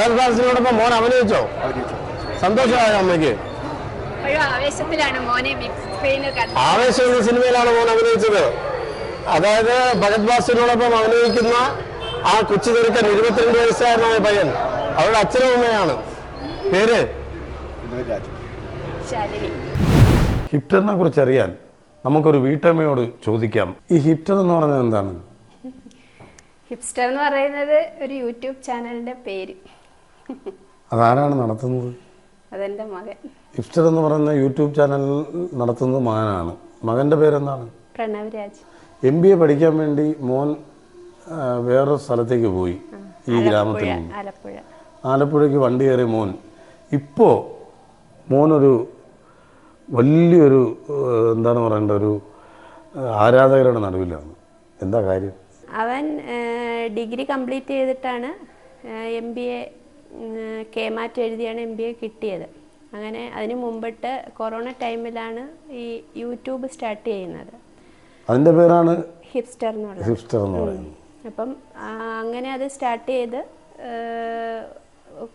ഫഹദ് ഫാസിലിനോടൊപ്പം മോൻ അഭിനയിച്ചോ? സന്തോഷമായ അമ്മയ്ക്ക്? ആവേശം എന്ന സിനിമയിലാണ് മോൻ അഭിനയിച്ചത്. അതായത് ഭഗത് ബാസിനോടൊപ്പം അഭിനയിക്കുന്ന ആ കൊച്ചു ചെറുക്കൻ ഇരുപത്തിരണ്ട് വയസ്സുകാരനായ പയ്യൻ. അവരുടെ അച്ഛനും അമ്മയാണ്. പേര്? ഹിപ്റ്ററിനെ കുറിച്ച് അറിയാൻ നമുക്കൊരു വീട്ടമ്മയോട് ചോദിക്കാം. ഈ ഹിപ്റ്റർ എന്ന് പറഞ്ഞത് എന്താണ്? ഹിപ്സ്റ്റർ എന്ന് പറയുന്നത് ഒരു യൂട്യൂബ് ചാനലിന്റെ പേര്. അതാരാണ് നടത്തുന്നത്? അതെന്റെ മകൻ. ഇഫ്റ്റർ എന്ന് പറയുന്ന യൂട്യൂബ് ചാനൽ നടത്തുന്നത് മകനാണ്. മകന്റെ പേരെന്താണ്? Pranav Raj. M B A പഠിക്കാൻ വേണ്ടി മോൻ വേറെ വേറൊരു സ്ഥലത്തേക്ക് പോയി ഈ ഗ്രാമത്തിൽ ആലപ്പുഴ നിന്ന്. ആലപ്പുഴ. ആലപ്പുഴയ്ക്ക് വണ്ടി കയറി മോൻ ഇപ്പോൾ മോനൊരു വലിയൊരു എന്താണ് പറയേണ്ട ഒരു ആരാധകരുടെ നടുവിലാണ്. എന്താ കാര്യം? അവൻ ഡിഗ്രി കംപ്ലീറ്റ് ചെയ്തിട്ടാണ് എം ബി എ കേമാറ്റ് എഴുതിയാണ് എം ബി എ കിട്ടിയത്. അങ്ങനെ അതിന് മുമ്പിട്ട് കൊറോണ ടൈമിലാണ് ഈ യൂട്യൂബ് സ്റ്റാർട്ട് ചെയ്യുന്നത്. അതിന്റെ പേരാണ്? ഹിപ്സ്റ്റർ എന്നുള്ളത് ഹിപ്സ്റ്റർ എന്ന് പറയുന്നത്. അപ്പം അങ്ങനെ അത് സ്റ്റാർട്ട് ചെയ്ത്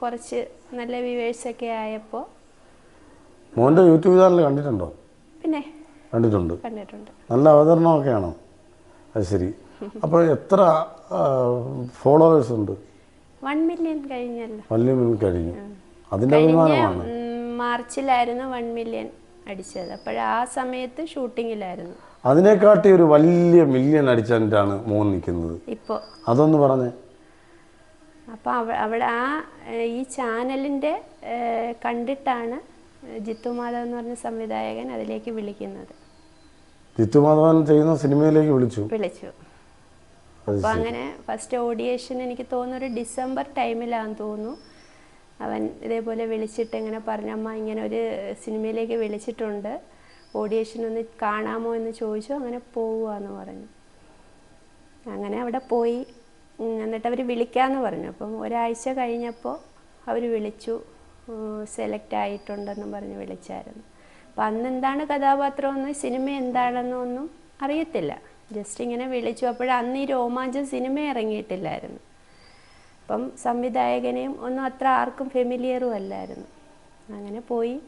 കുറച്ച് നല്ല വ്യൂവേഴ്സൊക്കെ ആയപ്പോൾ മോന്റെ യൂട്യൂബ് ചാനൽ കണ്ടിട്ടുണ്ടോ? പിന്നെ കണ്ടിട്ടുണ്ട്. കണ്ടിട്ടുണ്ട്. നല്ല അവതരണമൊക്കെയാണോ. അത് ശരി. അപ്പോൾ എത്ര ഫോളോവേഴ്സ് ഉണ്ട്? വൺ മില്യൺ കഴിഞ്ഞല്ലോ. വലിയ മിനിറ്റ് കഴിഞ്ഞു. അതിന്റെ അഭിമാനമാണ്. മാർച്ചിലായിരുന്നു വൺ മില്യൺ അടിച്ചത്. അപ്പോൾ ആ സമയത്ത് ഷൂട്ടിങ്ങിലായിരുന്നു അതിനെക്കാട്ടി ഒരു വലിയ മില്യൺ അടിച്ചാണ് മോൻ നിൽക്കുന്നത്. ഇപ്പോൾ അതൊന്ന് പറഞ്ഞേ. അപ്പോൾ അവ അവിടെ ആ ഈ ചാനലിന്റെ കണ്ടിട്ടാണ് ജിത്തു മാധവൻ എന്ന് പറഞ്ഞ സംവിധായകൻ അതിലേക്ക് വിളിക്കുന്നത്. ജിത്തു മാധവൻ ചെയ്യുന്ന സിനിമയിലേക്ക് വിളിച്ചു. വിളിച്ചു. അപ്പോൾ അങ്ങനെ ഫസ്റ്റ് ഓഡിയേഷൻ എനിക്ക് തോന്നുന്നു ഒരു ഡിസംബർ ടൈമിലാണെന്ന് തോന്നുന്നു. അവൻ ഇതേപോലെ വിളിച്ചിട്ട് ഇങ്ങനെ പറഞ്ഞമ്മ ഇങ്ങനെ ഒരു സിനിമയിലേക്ക് വിളിച്ചിട്ടുണ്ട്. ഓഡിയേഷൻ ഒന്ന് കാണാമോ എന്ന് ചോദിച്ചു. അങ്ങനെ പോവുകയെന്ന് പറഞ്ഞു. അങ്ങനെ അവിടെ പോയി. എന്നിട്ട് അവർ വിളിക്കാമെന്ന് പറഞ്ഞു. അപ്പം ഒരാഴ്ച കഴിഞ്ഞപ്പോൾ അവർ വിളിച്ചു. സെലക്ട് ആയിട്ടുണ്ടെന്നും പറഞ്ഞ് വിളിച്ചായിരുന്നു. അപ്പം അന്ന് എന്താണ് കഥാപാത്രമെന്ന് സിനിമ എന്താണെന്നൊന്നും അറിയത്തില്ല. ജസ്റ്റ് ഇങ്ങനെ വിളിച്ചു. അപ്പോൾ അന്ന് ഈ രോമാഞ്ചം സിനിമ ഇറങ്ങിയിട്ടില്ലായിരുന്നു. അപ്പം സംവിധായകനെയും ഒന്നും അത്ര ആർക്കും ഫെമിലിയറും അല്ലായിരുന്നു. അങ്ങനെ പോയി.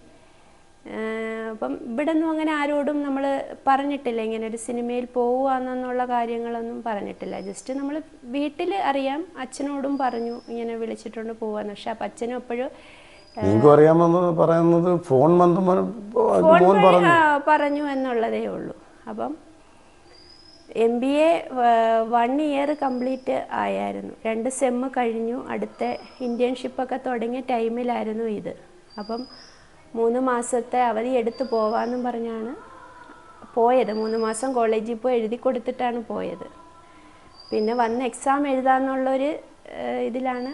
അപ്പം ഇവിടെ നിന്നും അങ്ങനെ ആരോടും നമ്മൾ പറഞ്ഞിട്ടില്ല. ഇങ്ങനെ ഒരു സിനിമയിൽ പോവുകയെന്നുള്ള കാര്യങ്ങളൊന്നും പറഞ്ഞിട്ടില്ല. ജസ്റ്റ് നമ്മൾ വീട്ടിൽ അറിയാം. അച്ഛനോടും പറഞ്ഞു ഇങ്ങനെ വിളിച്ചിട്ടുണ്ട് പോവാന്ന്. പക്ഷെ അപ്പം അച്ഛനും എപ്പോഴും നിങ്ങൾക്കും അറിയാമെന്ന് പറയുന്നത് ഫോൺ ഫോൺ പറഞ്ഞു എന്നുള്ളതേ ഉള്ളൂ. അപ്പം M B A one year complete ആയായിരുന്നു. രണ്ട് സെമ്മ് കഴിഞ്ഞു. അടുത്ത ഇന്റേൺഷിപ്പൊക്കെ തുടങ്ങിയ ടൈമിലായിരുന്നു ഇത്. അപ്പം മൂന്ന് മാസത്തെ അവധി എടുത്ത് പോവാമെന്നും പറഞ്ഞാണ് പോയത്. മൂന്ന് മാസം കോളേജിൽ പോയി എഴുതി കൊടുത്തിട്ടാണ് പോയത്. പിന്നെ വന്ന് എക്സാം എഴുതാമെന്നുള്ളൊരു ഇതിലാണ്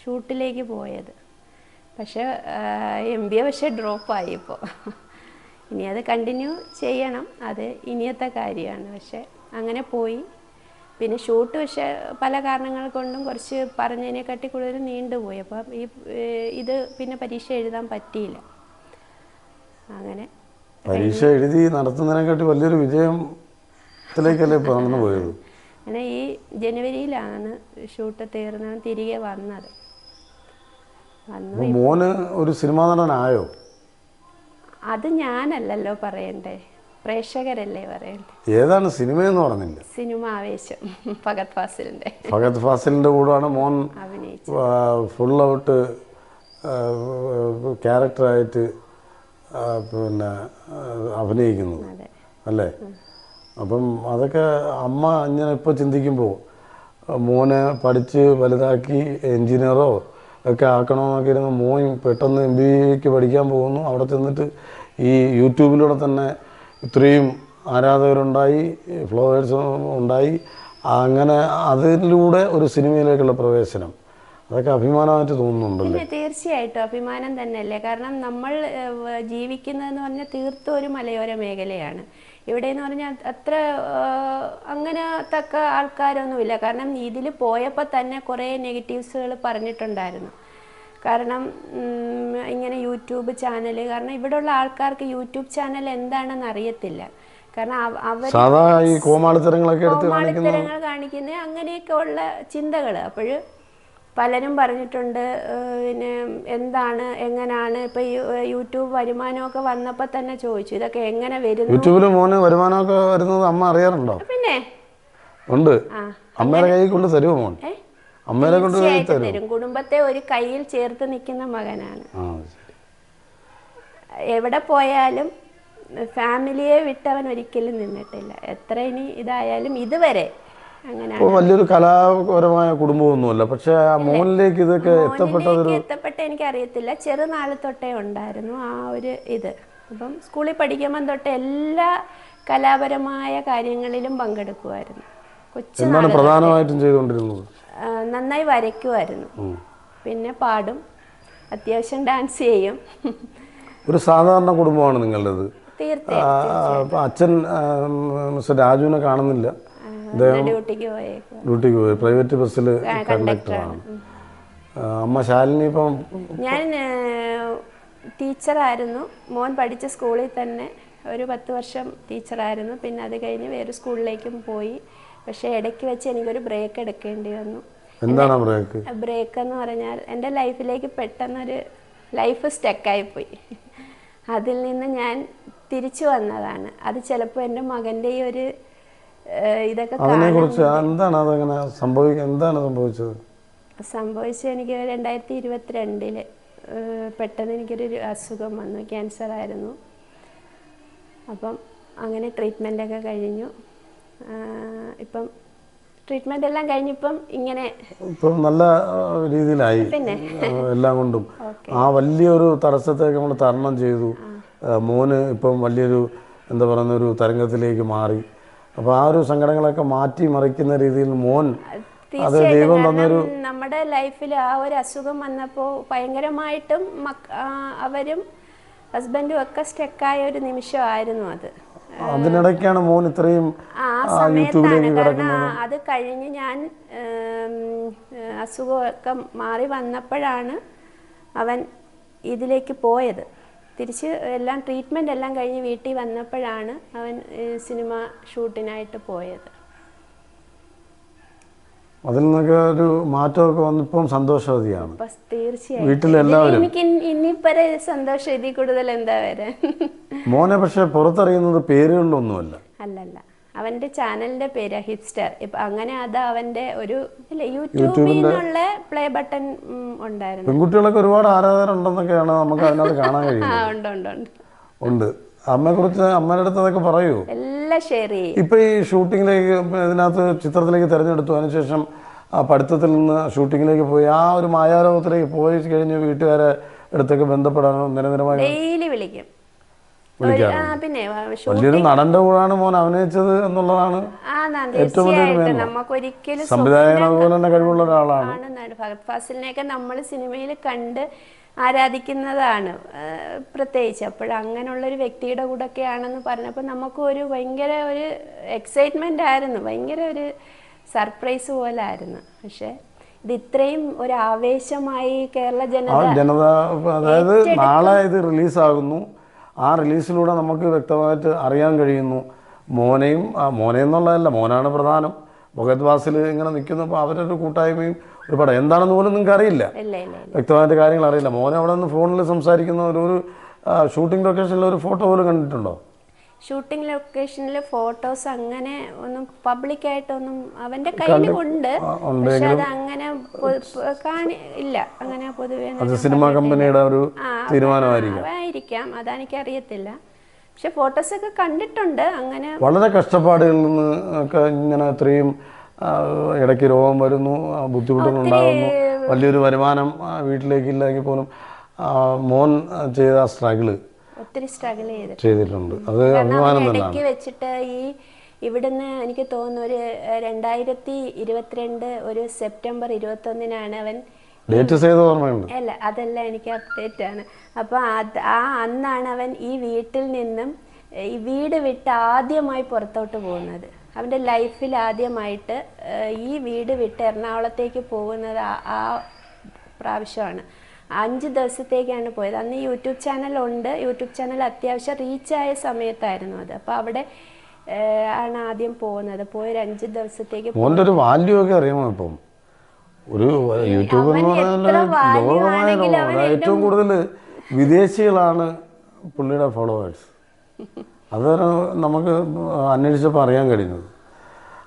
ഷൂട്ടിലേക്ക് പോയത്. പക്ഷേ എം ബി എ പക്ഷേ ഡ്രോപ്പായി ഇപ്പോൾ ഇനി അത് കണ്ടിന്യൂ ചെയ്യണം. അത് ഇനിയത്തെ കാര്യമാണ്. പക്ഷേ അങ്ങനെ പോയി. പിന്നെ ഷൂട്ട് പക്ഷേ പല കാരണങ്ങൾ കൊണ്ടും കുറച്ച് പറഞ്ഞതിനെക്കാട്ടി കൂടുതൽ നീണ്ടുപോയി അപ്പം ഈ ഇത് പിന്നെ പരീക്ഷ എഴുതാൻ പറ്റിയില്ല. അങ്ങനെ പരീക്ഷ എഴുതി നടത്തുന്നതിനെക്കാട്ടി വലിയൊരു വിജയത്തിലേക്കല്ലേ ഇപ്പോൾ നടന്നു പോയത്? അങ്ങനെ ഈ ജനുവരിയിലാണ് ഷൂട്ട് തീർന്ന് തിരികെ വന്നത്. മോന് ഒരു സിനിമാ നടനായോ? അത് ഞാനല്ലല്ലോ പറയണ്ടേ. പ്രേക്ഷകരല്ലേ പറയണ്ടേ? ഏതാണ് സിനിമ എന്ന് പറഞ്ഞില്ല. സിനിമ ആവേശം ഫഗത് ഫാസിലിന്റെ. ഫഗത് ഫാസിലിന്റെ കൂടെയാണ് മോൻ ഫുൾ ഔട്ട് ക്യാരക്ടറായിട്ട് പിന്നെ അഭിനയിക്കുന്നത്. അല്ലേ? അപ്പം അതൊക്കെ അമ്മ ഇങ്ങനെ ഇപ്പോൾ ചിന്തിക്കുമ്പോൾ മോനെ പഠിച്ച് വലുതാക്കി എൻജിനീയറോ ഒക്കെ ആക്കണമെന്നൊക്കെ ഇരുന്ന് മോൻ പെട്ടെന്ന് എം ബി എക്ക് പഠിക്കാൻ പോകുന്നു. അവിടെ ചെന്നിട്ട് ഈ യൂട്യൂബിലൂടെ തന്നെ ഇത്രയും ആരാധകരുണ്ടായി ഫ്ലോവേഴ്സ് ഉണ്ടായി. അങ്ങനെ അതിലൂടെ ഒരു സിനിമയിലേക്കുള്ള പ്രവേശനം. അതൊക്കെ അഭിമാനമായിട്ട് തോന്നുന്നുണ്ടല്ലോ? തീർച്ചയായിട്ടും അഭിമാനം തന്നെയല്ലേ? കാരണം നമ്മൾ ജീവിക്കുന്നതെന്ന് പറഞ്ഞാൽ തീർത്തും ഒരു മലയോര മേഖലയാണ്. ഇവിടെ എന്ന് പറഞ്ഞാൽ അത്ര അങ്ങനെ തക്ക ആൾക്കാരൊന്നുമില്ല. കാരണം ഇതിൽ പോയപ്പോൾ തന്നെ കുറേ നെഗറ്റീവ്സുകൾ പറഞ്ഞിട്ടുണ്ടായിരുന്നു. കാരണം ഇങ്ങനെ യൂട്യൂബ് ചാനൽ കാരണം ഇവിടെയുള്ള ആൾക്കാർക്ക് യൂട്യൂബ് ചാനൽ എന്താണെന്ന് അറിയത്തില്ല. കാരണം അവർ സാധാ ഈ കോമാളിത്തരങ്ങളൊക്കെ എടുത്ത് കോമാളിത്തരങ്ങൾ കാണിക്കുന്ന അങ്ങനെയൊക്കെ ഉള്ള ചിന്തകൾ അപ്പോൾ പലരും പറഞ്ഞിട്ടുണ്ട് പിന്നെ എന്താണ് എങ്ങനെയാണ് ഇപ്പൊ യൂട്യൂബ് വരുമാനമൊക്കെ വന്നപ്പോൾ തന്നെ ചോദിച്ചു ഇതൊക്കെ എങ്ങനെ വരുന്നു? യൂട്യൂബിൽ മോന് വരുമാനമൊക്കെ വരുന്നത് അമ്മ അറിയാറുണ്ടോ? പിന്നെ? ഉണ്ട്. അമ്മയുടെ കൈ കൊണ്ട് തരുമോ മോൻ? അമ്മേനെ കൊണ്ട് തരും. കുടുംബത്തെ ഒരു കയ്യിൽ ചേർത്ത് നിൽക്കുന്ന മകനാണ്. എവിടെ പോയാലും ഫാമിലിയെ വിട്ടവൻ ഒരിക്കലും നിന്നിട്ടില്ല. എത്ര ഇനി ഇതായാലും ഇതുവരെ ഇപ്പോൾ വലിയൊരു കലാപരമായ കുടുംബമൊന്നുമല്ല. പക്ഷെ ആ മോനിലേക്ക് ഇതൊക്കെ എത്തപ്പെട്ടതൊരു എനിക്ക് എത്തപ്പെട്ട എനിക്കറിയത്തില്ല. ചെറുനാൾ തൊട്ടേ ഉണ്ടായിരുന്നു ആ ഒരു ഇത്. അപ്പം സ്കൂളിൽ പഠിക്കുമ്പം തൊട്ട് എല്ലാ കലാപരമായ കാര്യങ്ങളിലും പങ്കെടുക്കുമായിരുന്നു. കൊച്ചു പ്രധാനമായിട്ടും ചെയ്തുകൊണ്ടിരുന്നത്? നന്നായി വരയ്ക്കുമായിരുന്നു. പിന്നെ പാടും. അത്യാവശ്യം ഡാൻസ് ചെയ്യും. ഒരു സാധാരണ കുടുംബമാണ് നിങ്ങളുടേത്. അച്ഛൻ മിസ്റ്റർ രാജുവിനെ കാണുന്നില്ല. ഡ്യൂട്ടിക്ക് പോയി. പ്രൈവറ്റ് ബസ്സിൽ കണ്ടക്ടറാണ്. അമ്മ ശാലിനി ഇപ്പം ഞാൻ ടീച്ചറായിരുന്നു. മോൻ പഠിച്ച സ്കൂളിൽ തന്നെ ഒരു പത്ത് വർഷം ടീച്ചറായിരുന്നു. പിന്നെ അത് കഴിഞ്ഞ് വേറെ സ്കൂളിലേക്കും പോയി. പക്ഷേ ഇടയ്ക്ക് വെച്ച് എനിക്കൊരു ബ്രേക്ക് എടുക്കേണ്ടി വന്നു. എന്താണ് ബ്രേക്ക് ബ്രേക്ക് എന്ന് പറഞ്ഞാൽ എന്റെ ലൈഫിലേക്ക് പെട്ടെന്നൊരു ലൈഫ് സ്റ്റക്കായിപ്പോയി അതിൽ നിന്ന് ഞാൻ തിരിച്ചു വന്നതാണ്. അത് ചിലപ്പോൾ എന്റെ മകന്റെ ഈ ഒരു ഇതൊക്കെ എന്താണ് അതങ്ങനെ സംഭവിക്കുക എന്താണ് സംഭവിച്ചത്? സംഭവിച്ചത് എനിക്ക് രണ്ടായിരത്തി ഇരുപത്തിരണ്ടിൽ പെട്ടെന്ന് എനിക്കൊരു അസുഖം വന്നു ക്യാൻസർ ആയിരുന്നു. അപ്പം അങ്ങനെ ട്രീറ്റ്മെന്റൊക്കെ കഴിഞ്ഞു. ഇപ്പം ട്രീറ്റ്മെന്റ് എല്ലാം കഴിഞ്ഞിപ്പം ഇങ്ങനെ ഇപ്പം നല്ല രീതിയിലായി. എല്ലാം കൊണ്ടും. ആ വലിയൊരു തടസ്സത്തേക്ക് നമ്മൾ തരണം ചെയ്തു. മോന് ഇപ്പം വലിയൊരു എന്താ പറയുന്ന ഒരു തരംഗത്തിലേക്ക് മാറി. അപ്പോൾ ആ ഒരു സങ്കടങ്ങളൊക്കെ മാറ്റി മറിക്കുന്ന രീതിയിൽ മോൻ അത് ദൈവം തന്നൊരു നമ്മുടെ ലൈഫിൽ ആ ഒരു അസുഖം വന്നപ്പോൾ ഭയങ്കരമായിട്ടും അവരും ഹസ്ബൻഡും ഒക്കെ സ്റ്റക്കായ ഒരു നിമിഷമായിരുന്നു അത്. അതിനിടയ്ക്കാണ് മോൻ ഇത്രയും ആ, സമയത്താണ് കാരണം അത് കഴിഞ്ഞ് ഞാൻ അസുഖമൊക്കെ മാറി വന്നപ്പോഴാണ് അവൻ ഇതിലേക്ക് പോയത്. തിരിച്ച് എല്ലാം ട്രീറ്റ്മെന്റ് എല്ലാം കഴിഞ്ഞ് വീട്ടിൽ വന്നപ്പോഴാണ് അവൻ സിനിമ ഷൂട്ടിനായിട്ട് പോയത്. അതിൽ നിന്നൊക്കെ ഒരു മാറ്റമൊക്കെ വന്നിപ്പം സന്തോഷവതിയാണ്. തീർച്ചയായും വീട്ടിലെല്ലാവരും. എനിക്ക് സന്തോഷം ഇതിൽ കൂടുതൽ എന്താ വരെ മോനെ പക്ഷെ പുറത്തറിയുന്നത് പേരുകളിലൊന്നുമല്ല. അല്ലല്ല. അവന്റെ ചാനലിന്റെ പേര് ഹിറ്റ്സ്റ്റർ. ഇപ്പൊ അങ്ങനെ അത് അവന്റെ ഒരു യൂട്യൂബിൽ നിന്നുള്ള പ്ലേ ബട്ടൺ ഉണ്ടായിരുന്നു. പെൺകുട്ടികളൊക്കെ ഒരുപാട് ആരാധകരുണ്ടെന്നൊക്കെയാണ് നമുക്ക് അതിനകത്ത് കാണാൻ കഴിയുന്നത്. ഉണ്ട് ഉണ്ട് അമ്മയെക്കുറിച്ച് അമ്മയുടെ അടുത്ത് അതൊക്കെ പറയൂ. എല്ലാം ഷെയർ ചെയ്യും. ഇപ്പൊ ഈ ഷൂട്ടിങ്ങിലേക്ക് ഇതിനകത്ത് ചിത്രത്തിലേക്ക് തിരഞ്ഞെടുത്തു. അതിനുശേഷം ആ പഠിത്തത്തിൽ നിന്ന് ഷൂട്ടിങ്ങിലേക്ക് പോയി. ആ ഒരു മായാലോകത്തിലേക്ക് പോയി കഴിഞ്ഞ് വീട്ടുകാരെ അടുത്തൊക്കെ ബന്ധപ്പെടാനോ നിരന്തരമായി ഡെയിലി വിളിക്കും. പിന്നെ വലിയൊരു നടന്റെ കൂടാണ് മോൻ അഭിനയിച്ചത് എന്നുള്ളതാണ് ആ നാ തീർച്ചയായിട്ടും. നമുക്കൊരിക്കലും സംവിധായകൻ അതുപോലെ തന്നെ കഴിവുള്ള ഒരാളാണ്. ഭഗത് ഫാസിലിനെയൊക്കെ നമ്മൾ സിനിമയിൽ കണ്ട് ആരാധിക്കുന്നതാണ്. പ്രത്യേകിച്ച് അപ്പോൾ അങ്ങനെയുള്ള ഒരു വ്യക്തിയുടെ കൂടെയൊക്കെ ആണെന്ന് പറഞ്ഞപ്പോൾ നമുക്ക് ഒരു ഭയങ്കര ഒരു എക്സൈറ്റ്മെന്റ് ആയിരുന്നു. ഭയങ്കര ഒരു സർപ്രൈസ് പോലെ ആയിരുന്നു പക്ഷേ ഇത് ഇത്രയും ഒരു ആവേശമായി കേരള ജനത ജനത അതായത് നാളെ ഇത് റിലീസാകുന്നു ആ റിലീസിലൂടെ നമുക്ക് വ്യക്തമായിട്ട് അറിയാൻ കഴിയുന്നു. മോനെയും ആ മോനെ എന്നുള്ളതല്ല മോനാണ് പ്രധാനം. ഭഗത് വാസിൽ ഇങ്ങനെ നിൽക്കുന്നപ്പോൾ അവരൊരു കൂട്ടായ്മയും ഒരു പടം. എന്താണെന്ന് പോലും നിങ്ങൾക്ക് അറിയില്ല. വ്യക്തമായിട്ട് കാര്യങ്ങൾ അറിയില്ല. മോനെ അവിടെ നിന്ന് ഫോണിൽ സംസാരിക്കുന്ന ഒരു ഒരു ഷൂട്ടിംഗ് ലൊക്കേഷനിൽ ഒരു ഫോട്ടോ പോലും കണ്ടിട്ടുണ്ടോ? ഷൂട്ടിംഗ് ലൊക്കേഷനിൽ ഫോട്ടോസ് അങ്ങനെ ഒന്നും പബ്ലിക്കായിട്ടൊന്നും അവന്റെ കയ്യിലുണ്ട് ആ, ഉണ്ട്. പക്ഷെ അത് അങ്ങനെ കാണി ഇല്ല. അങ്ങനെ പൊതുവെ അത് സിനിമാ കമ്പനിയുടെ ഒരു തീരുമാനമായിരിക്കും. ആയിരിക്കാം അതെനിക്കറിയത്തില്ല പക്ഷെ ഫോട്ടോസ് ഒക്കെ കണ്ടിട്ടുണ്ട്. അങ്ങനെ വളരെ കഷ്ടപ്പാടുകളിൽ നിന്ന് ഒക്കെ ഇങ്ങനെ അത്രയും ഇടയ്ക്ക് രോഗം വരുന്നു ബുദ്ധിമുട്ടുകൾ ഉണ്ടാകുന്നു വലിയൊരു വരുമാനം വീട്ടിലേക്കില്ലെങ്കിൽ പോലും മോൻ ചെയ്ത സ്ട്രഗിൾ ഒത്തിരി സ്ട്രഗിൾ ചെയ്തിട്ടുണ്ട്. അത് അഭിമാനം തന്നെയാണ്. വെച്ചിട്ട് ഈ ഇവിടുന്ന് എനിക്ക് തോന്നുന്നു ഒരു രണ്ടായിരത്തി ഇരുപത്തിരണ്ട് ഒരു സെപ്റ്റംബർ ഇരുപത്തൊന്നിനാണ് അവൻ ഡേറ്റ് ചെയ്ത ഓർമ്മയുണ്ട്. അല്ല അതല്ല എനിക്ക് അപ്ഡേറ്റ് ആണ്. അപ്പോൾ അത് ആ അന്നാണ് അവൻ ഈ വീട്ടിൽ നിന്നും ഈ വീട് വിട്ട് ആദ്യമായി പുറത്തോട്ട് പോകുന്നത്. അവന്റെ ലൈഫിൽ ആദ്യമായിട്ട് ഈ വീട് വിട്ട് എറണാകുളത്തേക്ക് പോകുന്നത് ആ പ്രാവശ്യമാണ്. അഞ്ച് ദിവസത്തേക്കാണ് പോയത്. അന്ന് യൂട്യൂബ് ചാനൽ ഉണ്ട് യൂട്യൂബ് ചാനൽ അത്യാവശ്യം റീച്ചായ സമയത്തായിരുന്നു അത്. അപ്പോൾ അവിടെ ആണ് ആദ്യം പോകുന്നത്. പോയ ഒരു അഞ്ച് ദിവസത്തേക്ക് മോന്റെ ഒരു വാല്യൂ ഒക്കെ അറിയാമോ ഇപ്പം? ഒരു യൂട്യൂബ് എന്ന് പറഞ്ഞാൽ ഏറ്റവും കൂടുതൽ വിദേശികളാണ് പുള്ളിയുടെ ഫോളോവേഴ്സ് അത് നമുക്ക് അന്വേഷിച്ചപ്പോൾ അറിയാൻ കഴിഞ്ഞത്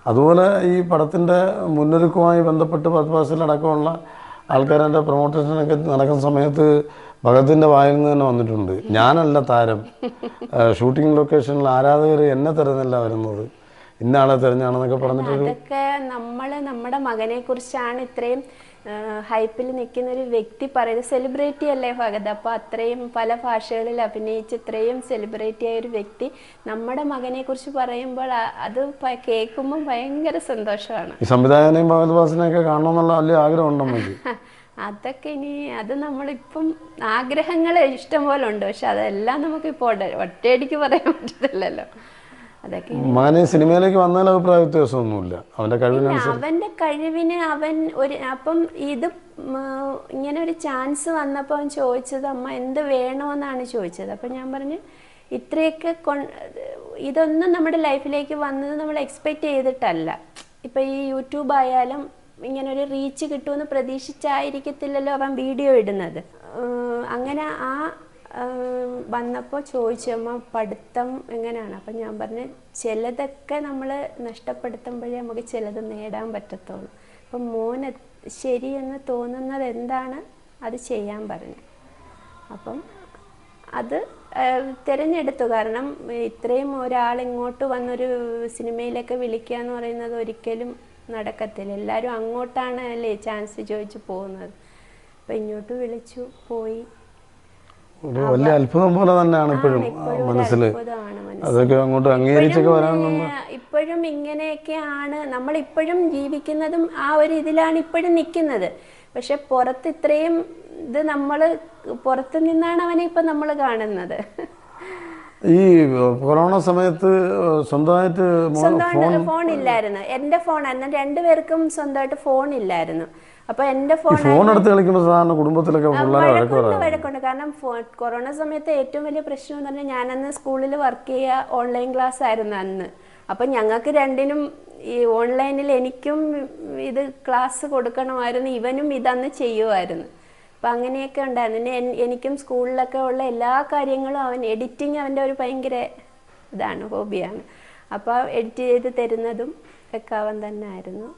അതുപോലെ ഈ പടത്തിന്റെ മുന്നൊരുക്കവുമായി ബന്ധപ്പെട്ട് പത്ത് പാസിലടക്കമുള്ള ആൾക്കാരുടെ പ്രൊമോട്ടേഷനൊക്കെ നടക്കുന്ന സമയത്ത് ഭഗത്തിന്റെ വായിൽ നിന്ന് തന്നെ വന്നിട്ടുണ്ട്. ഞാനല്ല താരം. ഷൂട്ടിംഗ് ലൊക്കേഷനിൽ ആരാധകർ എന്നെ തിരഞ്ഞല്ല വരുന്നത്. ഇന്ന ആളെ തിരഞ്ഞാണെന്നൊക്കെ പറഞ്ഞിട്ടൊരു അതൊക്കെ നമ്മൾ നമ്മുടെ മകനെ കുറിച്ചാണ് ഇത്രയും ഹൈപ്പിൽ നിൽക്കുന്ന ഒരു വ്യക്തി പറയുന്നത് സെലിബ്രിറ്റി അല്ലേ ഭഗത് അപ്പോൾ അത്രയും പല ഭാഷകളിൽ അഭിനയിച്ച് ഇത്രയും സെലിബ്രിറ്റി ആയ ഒരു വ്യക്തി നമ്മുടെ മകനെ കുറിച്ച് പറയുമ്പോൾ അത് കേൾക്കുമ്പോൾ ഭയങ്കര സന്തോഷമാണ്. ഈ സംവിധായകനെയും ഭഗത് കാണണമെന്നുള്ള വലിയ ആഗ്രഹമുണ്ട് അതൊക്കെ ഇനി അത് നമ്മളിപ്പം ആഗ്രഹങ്ങൾ ഇഷ്ടം പോലെ ഉണ്ട്. പക്ഷെ അതെല്ലാം നമുക്കിപ്പോൾ ഒറ്റയടിക്ക് പറയാൻ പറ്റത്തില്ലല്ലോ. അതൊക്കെ മകനെ സിനിമയിലേക്ക് വന്നതിൽ അഭിപ്രായ വ്യത്യാസമൊന്നുമില്ല. അവന്റെ കഴിവിനനുസരിച്ച് അവന്റെ കഴിവിന് അവൻ ഒരു അപ്പം ഇത് ഇങ്ങനെ ഒരു ചാൻസ് വന്നപ്പോൾ അവൻ ചോദിച്ചത് അമ്മ എന്ത് വേണമെന്നാണ് ചോദിച്ചത്? അപ്പം ഞാൻ പറഞ്ഞു ഇത്രയൊക്കെ ഇതൊന്നും നമ്മുടെ ലൈഫിലേക്ക് വന്നത് നമ്മൾ എക്സ്പെക്റ്റ് ചെയ്തിട്ടല്ല. ഇപ്പം ഈ യൂട്യൂബ് ആയാലും ഇങ്ങനെ ഒരു റീച്ച് കിട്ടുമെന്ന് പ്രതീക്ഷിച്ചായിരിക്കത്തില്ലല്ലോ അവൻ വീഡിയോ ഇടുന്നത്. അങ്ങനെ ആ വന്നപ്പോൾ ചോദിച്ചു അമ്മ പഠിത്തം എങ്ങനെയാണ്? അപ്പം ഞാൻ പറഞ്ഞു ചിലതൊക്കെ നമ്മൾ നഷ്ടപ്പെടുത്തുമ്പോഴേ നമുക്ക് ചിലത് നേടാൻ പറ്റത്തുള്ളൂ. അപ്പം മോന് ശരിയെന്ന് തോന്നുന്നത് എന്താണ്? അത് ചെയ്യാൻ പറഞ്ഞു. അപ്പം അത് തിരഞ്ഞെടുത്തു. കാരണം ഇത്രയും ഒരാൾ ഇങ്ങോട്ട് വന്നൊരു സിനിമയിലൊക്കെ വിളിക്കുക എന്ന് പറയുന്നത് ഒരിക്കലും നടക്കത്തില്ല. എല്ലാവരും അങ്ങോട്ടാണ് അല്ലേ ചാൻസ് ചോദിച്ച് പോകുന്നത്. അപ്പം ഇങ്ങോട്ട് വിളിച്ചു പോയി. ഒരു വലിയ അത്ഭുതം പോലെ തന്നെയാണ് ഇപ്പോഴും മനസ്സിൽ അതൊക്കെ അങ്ങോട്ട് അംഗീകരിച്ചൊക്കെ വരാൻ ഇപ്പോഴും, ഇങ്ങനെയൊക്കെയാണ്. നമ്മൾ ഇപ്പോഴും ജീവിക്കുന്നതും ആ ഒരു ഇതിലാണ് ഇപ്പോഴും നിൽക്കുന്നത്. പക്ഷെ പുറത്ത് ഇത്രയും ഇത് നമ്മൾ പുറത്ത് നിന്നാണ് അവനെ ഇപ്പം നമ്മൾ കാണുന്നത്. ഈ കൊറോണ സമയത്ത് സ്വന്തമായിട്ട് ഫോൺ ഇല്ലായിരുന്നു. എന്റെ ഫോൺ ആയിരുന്നു രണ്ടുപേർക്കും സ്വന്തമായിട്ട് ഫോൺ ഇല്ലായിരുന്നു. അപ്പൊ എന്റെ ഈ ഫോൺ ഫോൺ എടുത്ത് കളിക്കുന്ന സാധാരണ കുടുംബത്തിലൊക്കെ വഴക്കുണ്ട്. കാരണം കൊറോണ സമയത്ത് ഏറ്റവും വലിയ പ്രശ്നം എന്ന് പറഞ്ഞാൽ ഞാനന്ന് സ്കൂളിൽ വർക്ക് ചെയ്യുക ഓൺലൈൻ ക്ലാസ് ആയിരുന്നു അന്ന്. അപ്പൊ ഞങ്ങൾക്ക് രണ്ടിനും ഈ ഓൺലൈനിൽ എനിക്കും ഇത് ക്ലാസ് കൊടുക്കണമായിരുന്നു. ഇവനും ഇതന്ന് ചെയ്യുമായിരുന്നു അപ്പം അങ്ങനെയൊക്കെ ഉണ്ടായിരുന്നു. പിന്നെ എനിക്കും സ്കൂളിലൊക്കെ ഉള്ള എല്ലാ കാര്യങ്ങളും അവൻ എഡിറ്റിങ് അവന്റെ ഒരു ഭയങ്കര ഇതാണ് ഹോബിയാണ് അപ്പോൾ എഡിറ്റ് ചെയ്ത് തരുന്നതും ഒക്കെ അവൻ തന്നെ ആയിരുന്നു